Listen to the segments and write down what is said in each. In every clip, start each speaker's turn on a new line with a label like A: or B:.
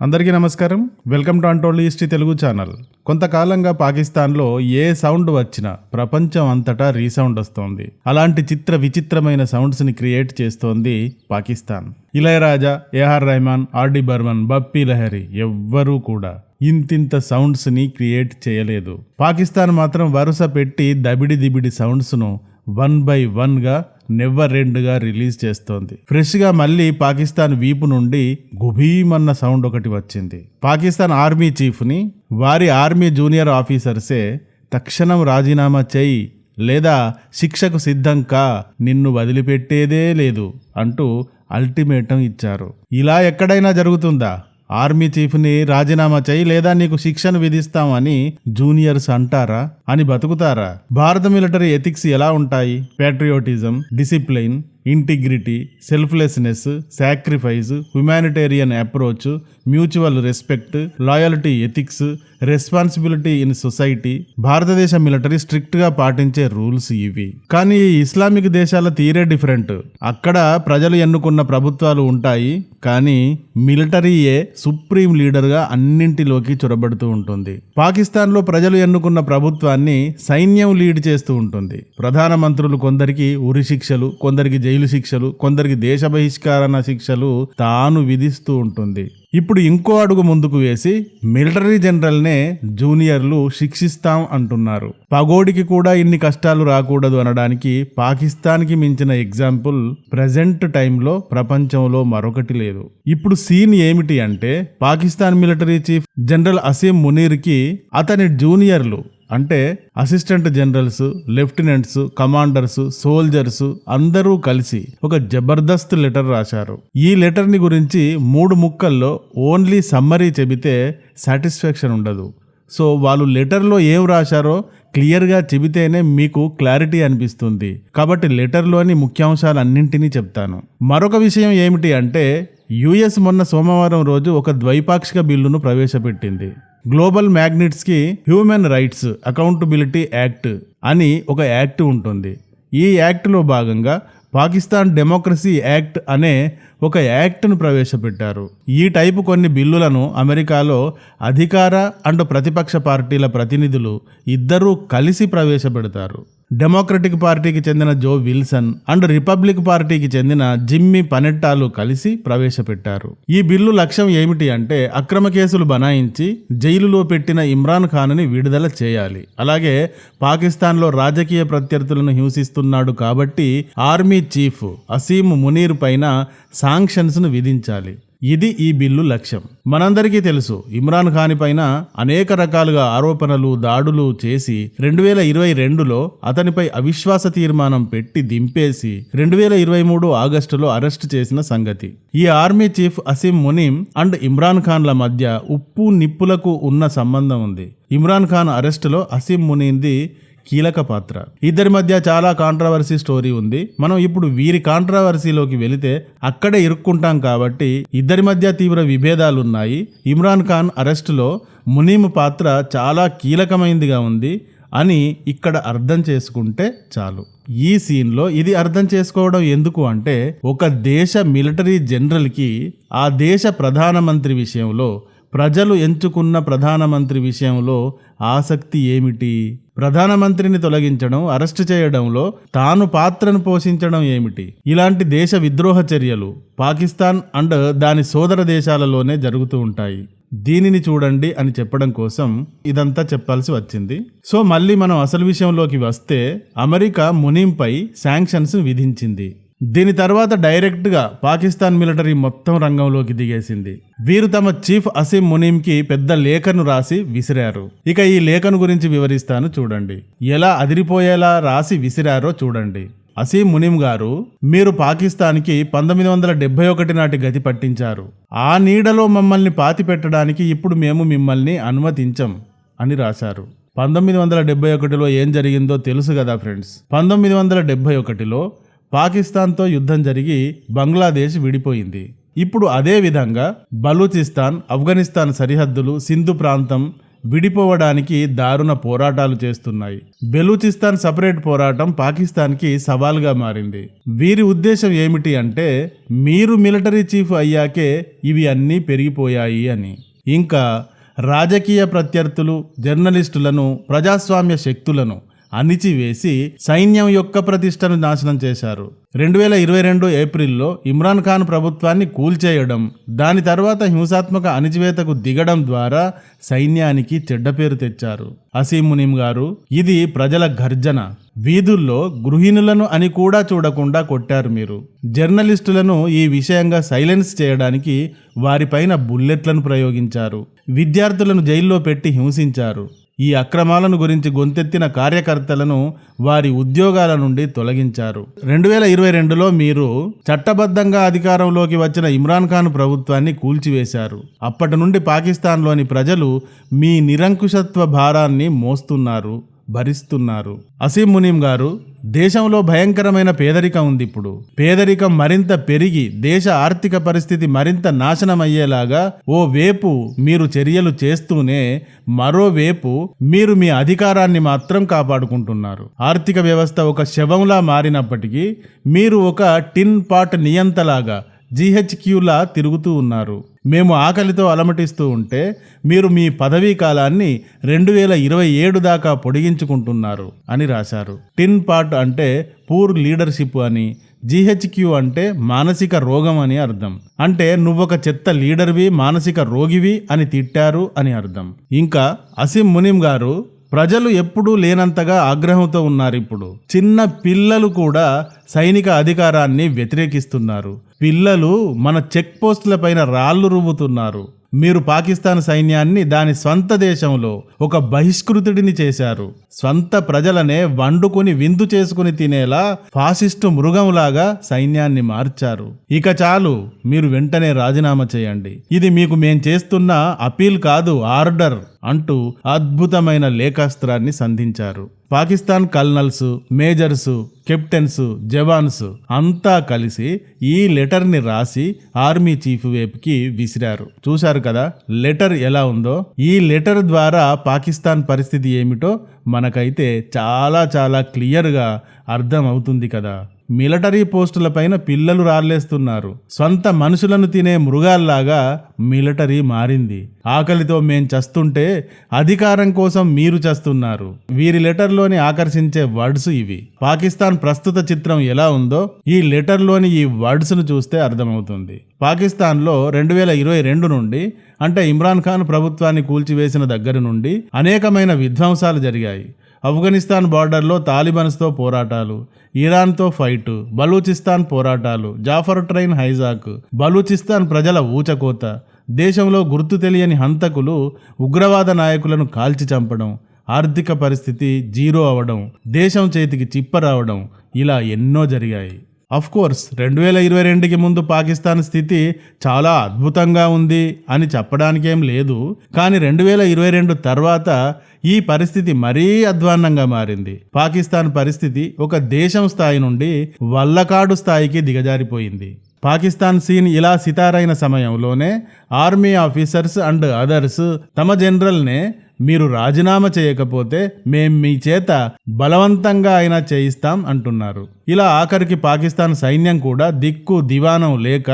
A: అందరికీ నమస్కారం. Welcome to untold history Telugu channel. కొంతకాలంగా పాకిస్తాన్లో ఏ సౌండ్ వచ్చినా ప్రపంచం అంతటా రీసౌండ్ వస్తోంది. అలాంటి చిత్ర విచిత్రమైన సౌండ్స్ని క్రియేట్ చేస్తోంది పాకిస్తాన్. ఇళయరాజా ఏఆర్ రెహమాన్ ఆర్డి బర్మన్ బప్పీ లహరి ఎవ్వరూ కూడా ఇంతింత సౌండ్స్ని క్రియేట్ చేయలేదు. పాకిస్తాన్ మాత్రం వరుస పెట్టి దబిడి దిబిడి సౌండ్స్ను వన్ బై వన్గా నెవ్వ రెండుగా రిలీజ్ చేస్తోంది. ఫ్రెష్గా మళ్ళీ పాకిస్తాన్ వీపు నుండి గుభీమన్న సౌండ్ ఒకటి వచ్చింది. పాకిస్తాన్ ఆర్మీ చీఫ్ని వారి ఆర్మీ జూనియర్ ఆఫీసర్సే తక్షణం రాజీనామా చేయి లేదా శిక్షకు సిద్ధం కా నిన్ను వదిలిపెట్టేదే లేదు అంటూ అల్టిమేటం ఇచ్చారు. ఇలా ఎక్కడైనా జరుగుతుందా? ఆర్మీ చీఫ్ని రాజీనామా చేయి లేదా నీకు శిక్షను విధిస్తామని జూనియర్స్ అంటారా అని బతుకుతారా? భారత మిలిటరీ ఎథిక్స్ ఎలా ఉంటాయి? Patriotism discipline integrity selflessness sacrifice humanitarian approach mutual respect loyalty ethics responsibility in society భారతదేశ మిలిటరీ స్ట్రిక్ట్గా పాటించే రూల్స్ ఇవి. కానీ ఇస్లామిక్ దేశాల తీరే డిఫరెంట్. అక్కడ ప్రజలు ఎన్నుకున్న ప్రభుత్వాలు ఉంటాయి కానీ మిలిటరీయే సుప్రీం లీడర్గా అన్నింటిలోకి చొరబడుతూ ఉంటుంది. పాకిస్తాన్లో ప్రజలు ఎన్నుకున్న ప్రభుత్వాన్ని సైన్యం లీడ్ చేస్తూ ఉంటుంది. ప్రధానమంత్రులు కొందరికి ఉరి శిక్షలు కొందరికి జైలు శిక్షలు కొందరికి దేశ బహిష్కరణ శిక్షలు తాను విధిస్తూ ఉంటుంది. ఇప్పుడు ఇంకో అడుగు ముందుకు వేసి మిలిటరీ జనరల్నే జూనియర్లు శిక్షిస్తాం అంటున్నారు. పగోడికి కూడా ఇన్ని కష్టాలు రాకూడదు అనడానికి పాకిస్తాన్కి మించిన ఎగ్జాంపుల్ ప్రజెంట్ టైంలో ప్రపంచంలో మరొకటి లేదు. ఇప్పుడు సీన్ ఏమిటి అంటే Pakistan military chief general Asim మునీర్కి అతని జూనియర్లు అంటే assistant generals lieutenants commanders soldiers అందరూ కలిసి ఒక జబర్దస్త్ లెటర్ రాశారు. ఈ లెటర్ని గురించి మూడు ముక్కల్లో ఓన్లీ సమ్మరీ చెబితే సాటిస్ఫాక్షన్ ఉండదు. సో వాళ్ళు లెటర్లో ఏం రాశారో క్లియర్గా చెబితేనే మీకు క్లారిటీ అనిపిస్తుంది. కాబట్టి లెటర్లోని ముఖ్యాంశాలన్నింటినీ చెప్తాను. మరొక విషయం ఏమిటి అంటే యుఎస్ మొన్న సోమవారం రోజు ఒక ద్వైపాక్షిక బిల్లును ప్రవేశపెట్టింది. Global Magnitsky human rights accountability act అని ఒక యాక్ట్ ఉంటుంది. ఈ యాక్ట్లో భాగంగా పాకిస్తాన్ డెమోక్రసీ యాక్ట్ అనే ఒక యాక్ట్ను ప్రవేశపెట్టారు. ఈ టైపు కొన్ని బిల్లులను అమెరికాలో అధికార అండ్ ప్రతిపక్ష పార్టీల ప్రతినిధులు ఇద్దరూ కలిసి ప్రవేశపెడతారు. డెమోక్రటిక్ పార్టీకి చెందిన జో విల్సన్ అండ్ రిపబ్లిక్ పార్టీకి చెందిన జిమ్మి పనెట్టాలు కలిసి ప్రవేశపెట్టారు. ఈ బిల్లు లక్ష్యం ఏమిటి అంటే అక్రమ కేసులు బనాయించి జైలులో పెట్టిన ఇమ్రాన్ ఖాన్ని విడుదల చేయాలి. అలాగే పాకిస్తాన్లో రాజకీయ ప్రత్యర్థులను హింసిస్తున్నాడు కాబట్టి ఆర్మీ చీఫ్ అసీం మునీర్ పైన సాంక్షన్స్ను విధించాలి. ఇది ఈ బిల్లు లక్ష్యం. మనందరికీ తెలుసు ఇమ్రాన్ ఖాన్ పైన అనేక రకాలుగా ఆరోపణలు దాడులు చేసి రెండు వేల ఇరవై రెండులో అతనిపై అవిశ్వాస తీర్మానం పెట్టి దింపేసి రెండు వేల ఇరవై మూడు ఆగస్టులో అరెస్ట్ చేసిన సంగతి. ఈ army chief Asim Munir and Imran ఖాన్ల మధ్య ఉప్పు నిప్పులకు ఉన్న సంబంధం ఉంది. ఇమ్రాన్ ఖాన్ అరెస్టులో అసీం మునీంది కీలక పాత్ర. ఇద్దరి మధ్య చాలా కాంట్రవర్సీ స్టోరీ ఉంది. మనం ఇప్పుడు వీరి కాంట్రవర్సీలోకి వెళితే అక్కడే ఇరుక్కుంటాం కాబట్టి ఇద్దరి మధ్య తీవ్ర విభేదాలు ఉన్నాయి ఇమ్రాన్ ఖాన్ అరెస్టులో మునీమ్ పాత్ర చాలా కీలకమైందిగా ఉంది అని ఇక్కడ అర్థం చేసుకుంటే చాలు. ఈ సీన్లో ఇది అర్థం చేసుకోవడం ఎందుకు అంటే ఒక దేశ మిలిటరీ జనరల్కి ఆ దేశ ప్రధానమంత్రి విషయంలో ప్రజలు ఎంచుకున్న ప్రధానమంత్రి విషయంలో ఆసక్తి ఏమిటి? ప్రధానమంత్రిని తొలగించడం అరెస్టు చేయడంలో తాను పాత్రను పోషించడం ఏమిటి? ఇలాంటి దేశ విద్రోహ చర్యలు పాకిస్తాన్ అండ్ దాని సోదర దేశాలలోనే జరుగుతూ ఉంటాయి. దీనిని చూడండి అని చెప్పడం కోసం ఇదంతా చెప్పాల్సి వచ్చింది. సో మళ్ళీ మనం అసలు విషయంలోకి వస్తే అమెరికా మునీంపై శాంక్షన్స్ విధించింది. దీని తర్వాత డైరెక్ట్గా పాకిస్తాన్ మిలిటరీ మొత్తం రంగంలోకి దిగేసింది. వీరు తమ చీఫ్ అసీం మునీంకి పెద్ద లేఖను రాసి విసిరారు. ఇక ఈ లేఖను గురించి వివరిస్తాను చూడండి. ఎలా అదిరిపోయేలా రాసి విసిరారో చూడండి. అసీం మునీం గారు మీరు పాకిస్తాన్కి పంతొమ్మిది వందల డెబ్బై ఒకటి నాటి గతి పట్టించారు. ఆ నీడలో మమ్మల్ని పాతి పెట్టడానికి ఇప్పుడు మేము మిమ్మల్ని అనుమతించం అని రాశారు. పంతొమ్మిది వందల డెబ్బై ఒకటిలో ఏం జరిగిందో తెలుసు కదా ఫ్రెండ్స్. పంతొమ్మిది వందల డెబ్బై ఒకటిలో పాకిస్తాన్తో యుద్ధం జరిగి బంగ్లాదేశ్ విడిపోయింది. ఇప్పుడు అదే విధంగా బలూచిస్తాన్ ఆఫ్ఘనిస్తాన్ సరిహద్దులు సింధు ప్రాంతం విడిపోవడానికి దారుణ పోరాటాలు చేస్తున్నాయి. బెలూచిస్తాన్ సపరేట్ పోరాటం పాకిస్తాన్కి సవాల్గా మారింది. వీరి ఉద్దేశం ఏమిటి అంటే మీరు మిలిటరీ చీఫ్ అయ్యాకే ఇవి అన్నీ పెరిగిపోయాయి అని. ఇంకా రాజకీయ ప్రత్యర్థులు జర్నలిస్టులను ప్రజాస్వామ్య శక్తులను అణిచివేసి సైన్యం యొక్క ప్రతిష్టను నాశనం చేశారు. రెండు వేల ఇరవై రెండు ఏప్రిల్లో ఇమ్రాన్ ఖాన్ ప్రభుత్వాన్ని కూల్చేయడం దాని తర్వాత హింసాత్మక అణిచివేతకు దిగడం ద్వారా సైన్యానికి చెడ్డ పేరు తెచ్చారు. అసీం మునీం గారు ఇది ప్రజల గర్జన. వీధుల్లో గృహిణులను అని కూడా చూడకుండా కొట్టారు మీరు. జర్నలిస్టులను ఈ విషయంగా సైలెన్స్ చేయడానికి వారిపైన బుల్లెట్లను ప్రయోగించారు. విద్యార్థులను జైల్లో పెట్టి హింసించారు. ఈ అక్రమాలను గురించి గొంతెత్తిన కార్యకర్తలను వారి ఉద్యోగాల నుండి తొలగించారు. రెండు వేల ఇరవై రెండులో మీరు చట్టబద్ధంగా అధికారంలోకి వచ్చిన ఇమ్రాన్ ఖాన్ ప్రభుత్వాన్ని కూల్చివేశారు. అప్పటి నుండి పాకిస్తాన్లోని ప్రజలు మీ నిరంకుశత్వ భారాన్ని మోస్తున్నారు భరిస్తున్నారు. అసీం మునీం గారు దేశంలో భయంకరమైన పేదరికం ఉంది ఇప్పుడు. పేదరికం మరింత పెరిగి దేశ ఆర్థిక పరిస్థితి మరింత నాశనమయ్యేలాగా ఓ వేపు మీరు చర్యలు చేస్తూనే మరోవేపు మీరు మీ అధికారాన్ని మాత్రం కాపాడుకుంటున్నారు. ఆర్థిక వ్యవస్థ ఒక శవంలా మారినప్పటికీ మీరు ఒక టిన్ పాట్ నియంతలాగా జీహెచ్క్యూలా తిరుగుతూ ఉన్నారు. మేము ఆకలితో అలమటిస్తూ ఉంటే మీరు మీ పదవీ కాలాన్ని రెండు వేల ఇరవై ఏడు దాకా పొడిగించుకుంటున్నారు అని రాశారు. టిన్ పాట్ అంటే పూర్ లీడర్షిప్ అని జీహెచ్క్యూ అంటే మానసిక రోగం అని అర్థం. అంటే నువ్వొక చెత్త లీడర్వి మానసిక రోగివి అని తిట్టారు అని అర్థం. ఇంకా అసిం మునిం గారు ప్రజలు ఎప్పుడూ లేనంతగా ఆగ్రహంతో ఉన్నారు ఇప్పుడు. చిన్న పిల్లలు కూడా సైనిక అధికారాన్ని వ్యతిరేకిస్తున్నారు. పిల్లలు మన చెక్ పోస్టులపైన రాళ్ళు రువ్వుతున్నారు. మీరు పాకిస్తాన్ సైన్యాన్ని దాని స్వంత దేశంలో ఒక బహిష్కృతుడిని చేశారు. స్వంత ప్రజలనే వండుకొని విందు చేసుకుని తినేలా ఫాసిస్టు మృగంలాగా సైన్యాన్ని మార్చారు. ఇక చాలు మీరు వెంటనే రాజీనామా చేయండి. ఇది మీకు మేం చేస్తున్న అపీల్ కాదు ఆర్డర్. అంటూ అద్భుతమైన లేఖాస్త్రాన్ని సంధించారు. Pakistan colonels majors captains jawans అంతా కలిసి ఈ లెటర్ని రాసి ఆర్మీ చీఫ్ వైపుకి విసిరారు. చూశారు కదా లెటర్ ఎలా ఉందో? ఈ లెటర్ ద్వారా పాకిస్తాన్ పరిస్థితి ఏమిటో మనకైతే చాలా చాలా క్లియర్గా అర్థం అవుతుంది కదా. మిలిటరీ పోస్టులపైన పిల్లలు రాలేస్తున్నారు సొంత మనుషులను తినే మృగాల్లాగా మిలిటరీ మారింది. ఆకలితో మేం చస్తుంటే అధికారం కోసం మీరు చస్తున్నారు. వీరి లెటర్లోని ఆకర్షించే వర్డ్స్ ఇవి. పాకిస్తాన్ ప్రస్తుత చిత్రం ఎలా ఉందో ఈ లెటర్లోని ఈ వర్డ్స్ను చూస్తే అర్థమవుతుంది. పాకిస్తాన్లో రెండు వేల ఇరవై రెండు నుండి అంటే ఇమ్రాన్ ఖాన్ ప్రభుత్వాన్ని కూల్చివేసిన దగ్గర నుండి అనేకమైన విధ్వంసాలు జరిగాయి. ఆఫ్ఘనిస్తాన్ బార్డర్లో తాలిబన్స్తో పోరాటాలు ఇరాన్తో ఫైటు బలూచిస్తాన్ పోరాటాలు జాఫర్ ట్రైన్ హైజాక్ బలూచిస్తాన్ ప్రజల ఊచకోత దేశంలో గుర్తు తెలియని హంతకులు ఉగ్రవాద నాయకులను కాల్చి చంపడం ఆర్థిక పరిస్థితి జీరో అవడం దేశం చేతికి చిప్ప రావడం ఇలా ఎన్నో జరిగాయి. కోర్స్ రెండు వేల ఇరవై రెండుకి ముందు పాకిస్తాన్ స్థితి చాలా అద్భుతంగా ఉంది అని చెప్పడానికేం లేదు. కానీ రెండు వేల ఇరవై రెండు తర్వాత ఈ పరిస్థితి మరీ అధ్వాన్నంగా మారింది. పాకిస్తాన్ పరిస్థితి ఒక దేశం స్థాయి నుండి వల్లకాడు స్థాయికి దిగజారిపోయింది. పాకిస్తాన్ సీన్ ఇలా సితారైన సమయంలోనే ఆర్మీ ఆఫీసర్స్ అండ్ అదర్స్ తమ జనరల్నే మీరు రాజీనామా చేయకపోతే మేం మీ చేత బలవంతంగా అయినా చేయిస్తాం అంటున్నారు. ఇలా ఆఖరికి పాకిస్తాన్ సైన్యం కూడా దిక్కు దివానం లేక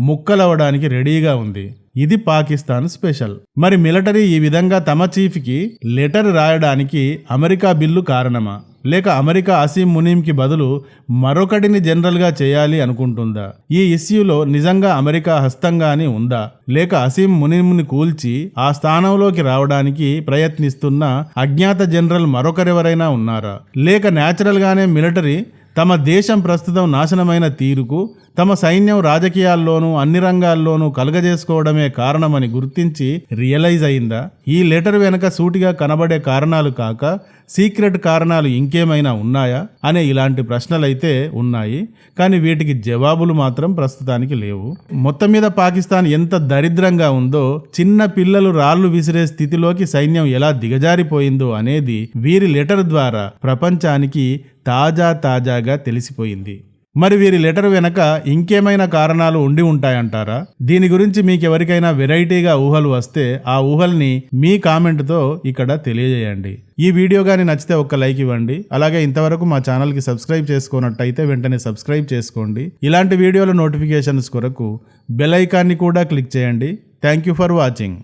A: ముక్కలవడానికి రెడీగా ఉంది. ఇది పాకిస్తాన్ స్పెషల్. మరి మిలిటరీ ఈ విధంగా తమ చీఫ్కి లెటర్ రాయడానికి అమెరికా బిల్లు కారణమా? లేక అమెరికా అసీం మునీంకి బదులు మరొకటిని జనరల్గా చేయాలి అనుకుంటుందా? ఈ ఇష్యూలో నిజంగా అమెరికా హస్తంగాని ఉందా? లేక అసీం మునీంని కూల్చి ఆ స్థానంలోకి రావడానికి ప్రయత్నిస్తున్న అజ్ఞాత జనరల్ మరొకరెవరైనా ఉన్నారా? లేక న్యాచురల్గానే మిలిటరీ తమ దేశం ప్రస్తుతం నాశనమైన తీరుకు తమ సైన్యం రాజకీయాల్లోనూ అన్ని రంగాల్లోనూ కలగజేసుకోవడమే కారణమని గుర్తించి రియలైజ్ అయిందా? ఈ లెటర్ వెనక సూటిగా కనబడే కారణాలు కాక సీక్రెట్ కారణాలు ఇంకేమైనా ఉన్నాయా? అనే ఇలాంటి ప్రశ్నలైతే ఉన్నాయి. కానీ వీటికి జవాబులు మాత్రం ప్రస్తుతానికి లేవు. మొత్తం మీద పాకిస్తాన్ ఎంత దరిద్రంగా ఉందో చిన్న పిల్లలు రాళ్ళు విసిరే స్థితిలోకి సైన్యం ఎలా దిగజారిపోయిందో అనేది వీరి లెటర్ ద్వారా ప్రపంచానికి తాజా తాజాగా తెలిసిపోయింది. మరి వీరి లెటర్ వెనక ఇంకేమైనా కారణాలు ఉండి ఉంటాయంటారా? దీని గురించి మీకు ఎవరికైనా వెరైటీగా ఊహలు వస్తే ఆ ఊహల్ని మీ కామెంట్తో ఇక్కడ తెలియజేయండి. ఈ వీడియో కానీ నచ్చితే ఒక్క లైక్ ఇవ్వండి. అలాగే ఇంతవరకు మా ఛానల్కి సబ్స్క్రైబ్ చేసుకున్నట్టయితే వెంటనే సబ్స్క్రైబ్ చేసుకోండి. ఇలాంటి వీడియోల నోటిఫికేషన్స్ కొరకు బెల్ ఐకాన్ని కూడా క్లిక్ చేయండి. Thank you for watching.